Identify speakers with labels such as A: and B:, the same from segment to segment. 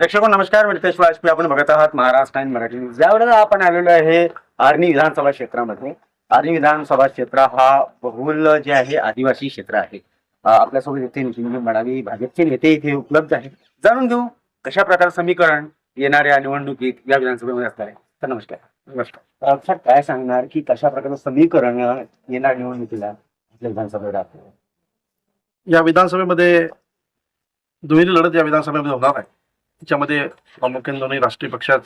A: प्रेक्षको नमस्कार मी नितेश वाजपेयी आपण बघत आहात महाराष्ट्र टाइम मराठी न्यूज यावेळेला आपण आलेलो आहे आर्णी विधानसभा क्षेत्रामध्ये आर्णी विधानसभा क्षेत्र हा बहुल जे आहे आदिवासी क्षेत्र आहे. आपल्यासोबत इथे नितीन मडावी भाजपचे नेते इथे उपलब्ध आहेत. जाणून घेऊ कशा प्रकार समीकरण येणाऱ्या निवडणुकीत या विधानसभेमध्ये असणार आहे. तर नमस्कार. नमस्कार. सर काय सांगणार की कशा प्रकारचं समीकरण येणाऱ्या निवडणुकीला आपल्या विधानसभेत आहे
B: या विधानसभेमध्ये दुहेरी लढत या विधानसभेमध्ये होणार आहे. त्याच्यामध्ये प्रामुख्याने दोन्ही राष्ट्रीय पक्षात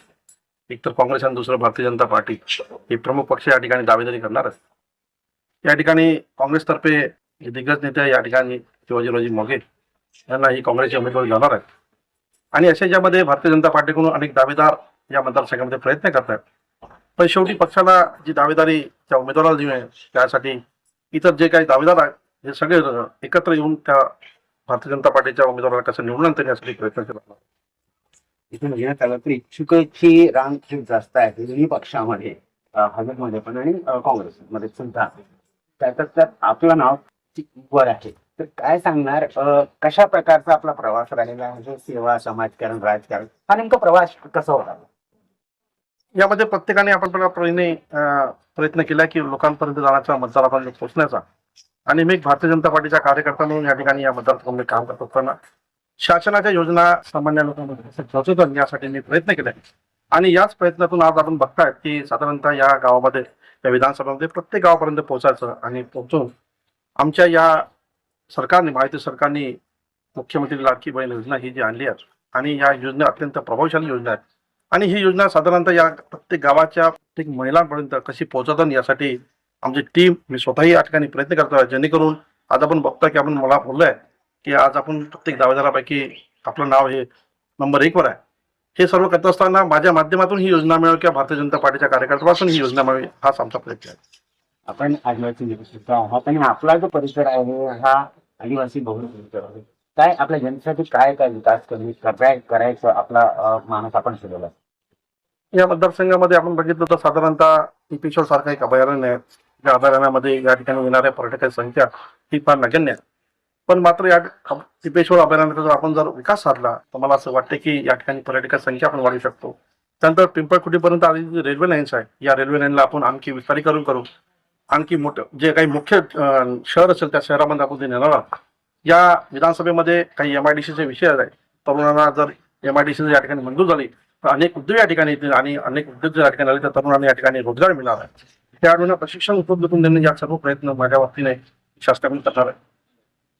B: एक तर काँग्रेस आणि दुसरं भारतीय जनता पार्टी हे प्रमुख पक्ष या ठिकाणी दावेदारी करणार आहेत. या ठिकाणी काँग्रेसतर्फे दिग्गज नेते या ठिकाणी शिवाजीरावजी मोघे यांना ही काँग्रेसचे उमेदवार जाणार आहेत. आणि अशा ज्यामध्ये भारतीय जनता पार्टीकडून अनेक दावेदार या मतदारसंघामध्ये प्रयत्न करत आहेत पण शेवटी पक्षाला जी दावेदारी त्या उमेदवाराला देऊ नये त्यासाठी इतर जे काही दावेदार आहेत हे सगळे एकत्र येऊन त्या भारतीय जनता पार्टीच्या उमेदवाराला कसं निवडून आणता यासाठी प्रयत्न केला
A: इथे म्हणण्यात आलं तर इच्छुकाची रांग खूप जास्त आहे. दोन्ही पक्षामध्ये अं, भाजपमध्ये पण आणि काँग्रेसमध्ये सुद्धा. त्यातच त्यात आपलं नाव वर आहे. तर काय सांगणार कशा प्रकारचा आपला प्रवास राहिलेला आहे? म्हणजे सेवा समाजकारण राजकारण हा नेमका प्रवास कसा होता?
B: यामध्ये प्रत्येकाने आपण आपल्या प्रयत्न केला की लोकांपर्यंत जाण्याचा मतदारापर्यंत पोहोचण्याचा. आणि मी भारतीय जनता पार्टीचा कार्यकर्ता म्हणून या ठिकाणी या मतदारसंघामध्ये काम करत असताना शासनाच्या योजना सामान्य लोकांमध्ये कसं यासाठी मी प्रयत्न केले. आणि याच प्रयत्नातून आज आपण बघतायत की साधारणतः या गावामध्ये या विधानसभामध्ये प्रत्येक गावापर्यंत पोहोचायचं आणि पोहोचून आमच्या या सरकारने माहिती सरकारने मुख्यमंत्री लाडकी बहीण योजना ही जी आणली आहे आणि या योजना अत्यंत प्रभावशाली योजना आहेत आणि ही योजना साधारणतः या प्रत्येक गावाच्या प्रत्येक महिलांपर्यंत कशी पोहोचतात यासाठी आमची टीम मी स्वतःही या ठिकाणी प्रयत्न करतो आहे जेणेकरून आज आपण बघतो की आपण मला बोललो आहे की आज आपण प्रत्येक दावेदारापैकी आपलं नाव हे नंबर एक वर आहे. हे सर्व करत असताना माझ्या माध्यमातून ही योजना मिळावी किंवा भारतीय जनता पार्टीच्या कार्यकर्त्यापासून ही योजना मिळावी हाच आमचा प्रयत्न आहे.
A: आपण आदिवासी निवडणूक आहात. आणि आपला जो परिसर आहे हा आदिवासी बहुल परिसर आहे. काय आपल्या जनतेसाठी काय काय विकास कमी कराय करायचं आपला अं, मानस आपण आहे
B: या मतदारसंघामध्ये आपण बघितलं तर साधारणतः टिपेश्वर सारखं एक अभयारण्य आहे. या अभयारण्यामध्ये या ठिकाणी येणाऱ्या पर्यटकांची संख्या ही फार नगण्य आहे. पण मात्र या टिपेश्वर अभयारण्याचा जर आपण जर विकास साधला तर मला असं वाटतं की या ठिकाणी पर्यटकांची संख्या आपण वाढवू शकतो. त्यानंतर पिंपळखुटीपर्यंत आलेली जी रेल्वे लाईन्स आहे या रेल्वे लाईनला आपण आणखी विस्तारीकरण करू. आणखी मोठं जे काही मुख्य शहर असेल त्या शहरामध्ये आपण ते नेणार आहोत या विधानसभेमध्ये काही एम आय डी सीचे विषय आहेत. तरुणांना जर एम आय डी सी या ठिकाणी मंजूर झाली तर अनेक उद्योग या ठिकाणी येतील आणि अनेक उद्योग जर या ठिकाणी आले तर तरुणांना या ठिकाणी रोजगार मिळणार आहे. खेळाडूंना प्रशिक्षण उपलब्ध करून देणे या सर्व प्रयत्न माझ्या बाबतीने शासनाकडून करणार आहे.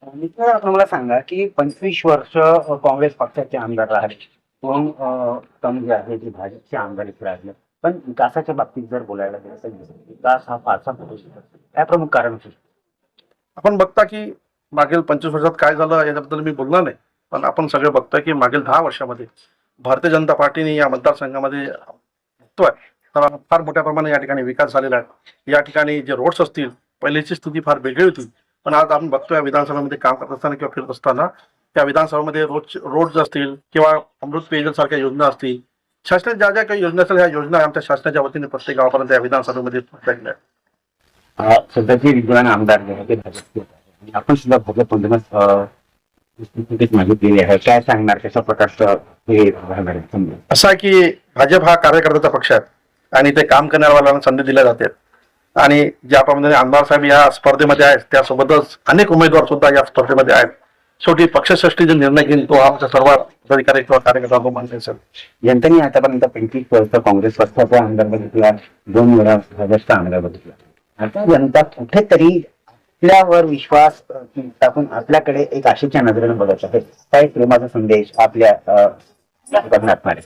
A: मित्र आपण मला सांगा की पंचवीस वर्ष काँग्रेस पक्षाचे आमदार राहिले. दोन कमी टर्म जे आहे ते भाजपचे आमदार इथे राहिले. पण विकासाच्या बाबतीत जर बोलायला गेलं तर विकास हा फारसा होऊ शकत काय प्रमुख कारण असू
B: आपण बघता की मागील पंचवीस वर्षात काय झालं याच्याबद्दल मी बोलणार नाही. पण आपण सगळे बघतोय की मागील दहा वर्षामध्ये भारतीय जनता पार्टीने या मतदारसंघामध्ये तर फार मोठ्या प्रमाणात या ठिकाणी विकास झालेला आहे. या ठिकाणी जे रोड्स असतील पहिल्याची स्थिती फार वेगळी होती. पण आज आपण बघतोय या विधानसभेमध्ये काम करत असताना किंवा फिरत असताना त्या विधानसभेमध्ये रोड रोड्स असतील किंवा अमृत पेयजल सारख्या योजना असतील शासनाच्या ज्या ज्या काही योजना असतील ह्या योजना आमच्या शासनाच्या वतीने प्रत्येक गावापर्यंत या विधानसभेमध्ये पोहोचल्या
A: सध्याचे विद्यमान आमदार आपण सुद्धा मागितलेली आहे. काय सांगणार? कशा प्रकारचं हे राहणार
B: असं की भाजप हा कार्यकर्त्याचा पक्ष आहे आणि ते काम करणाऱ्या संधी दिल्या जाते. आणि ज्या प्रमाणे आमदार साहेब या स्पर्धेमध्ये आहेत त्यासोबतच अनेक उमेदवार सुद्धा या स्पर्धेमध्ये आहेत. शेवटी पक्षश्रेष्ठी जो निर्णय घेईल तो आमच्या सर्व अधिकारी किंवा कार्यकर्ता तो मान्य असेल.
A: जनतेने आतापर्यंत पंचवीस वर्ष काँग्रेस पक्षाचा आमदार बघितला दोन वेळा भाजपचा आमदार बघितला? आता जनता कुठेतरी आपल्यावर विश्वास टाकून आपल्याकडे एक आशेच्या नजरेने बघत आहे. काय प्रेमाचा संदेश आपल्या आहे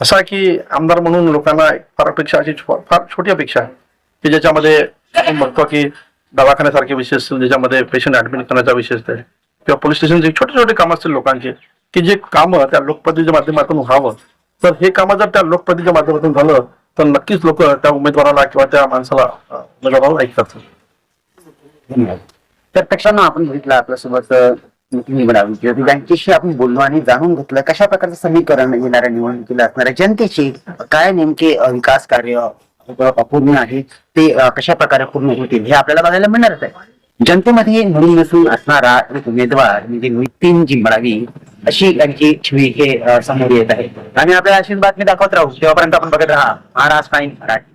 B: असं आहे की आमदार म्हणून लोकांना फार अपेक्षा अशी फार छोटी अपेक्षा आहे. की ज्याच्यामध्ये आपण बघतो की दवाखान्यासारखे विषय असतील ज्याच्यामध्ये पेशंट ऍडमिट करण्याचा विषय असतील किंवा पोलीस स्टेशनचे छोटे छोटे कामं असतील लोकांचे की जे कामं त्या लोकप्रतिनिधीच्या माध्यमातून व्हावं. तर हे कामं जर त्या लोकप्रतिनिधीच्या माध्यमातून झालं तर नक्कीच लोक त्या उमेदवाराला किंवा त्या माणसाला उमेदवाराला ऐकतात.
A: धन्यवाद. तर प्रेक्षकांना आपण बघितलं आपल्यासोबत निवडावी ज्योती बँकेशी आपण बोललो आणि जाणून घेतलं कशा प्रकारचं समीकरण येणाऱ्या निवडणुकीला असणाऱ्या जनतेची काय नेमके विकास कार्य पूर्ण अपूर्ण आहे. ते कशा प्रकारे पूर्ण होतील हे आपल्याला बघायला मिळणारच आहे. जनतेमध्ये म्हणून नसून असणारा एक उमेदवार म्हणजे नितीन जिंबडावी अशी त्यांची छवी हे समोर येत आहे. आणि आपल्याला अशीच बातमी दाखवत राहू तेव्हापर्यंत आपण बघत राहा महाराष्ट्र टाइम मराठी.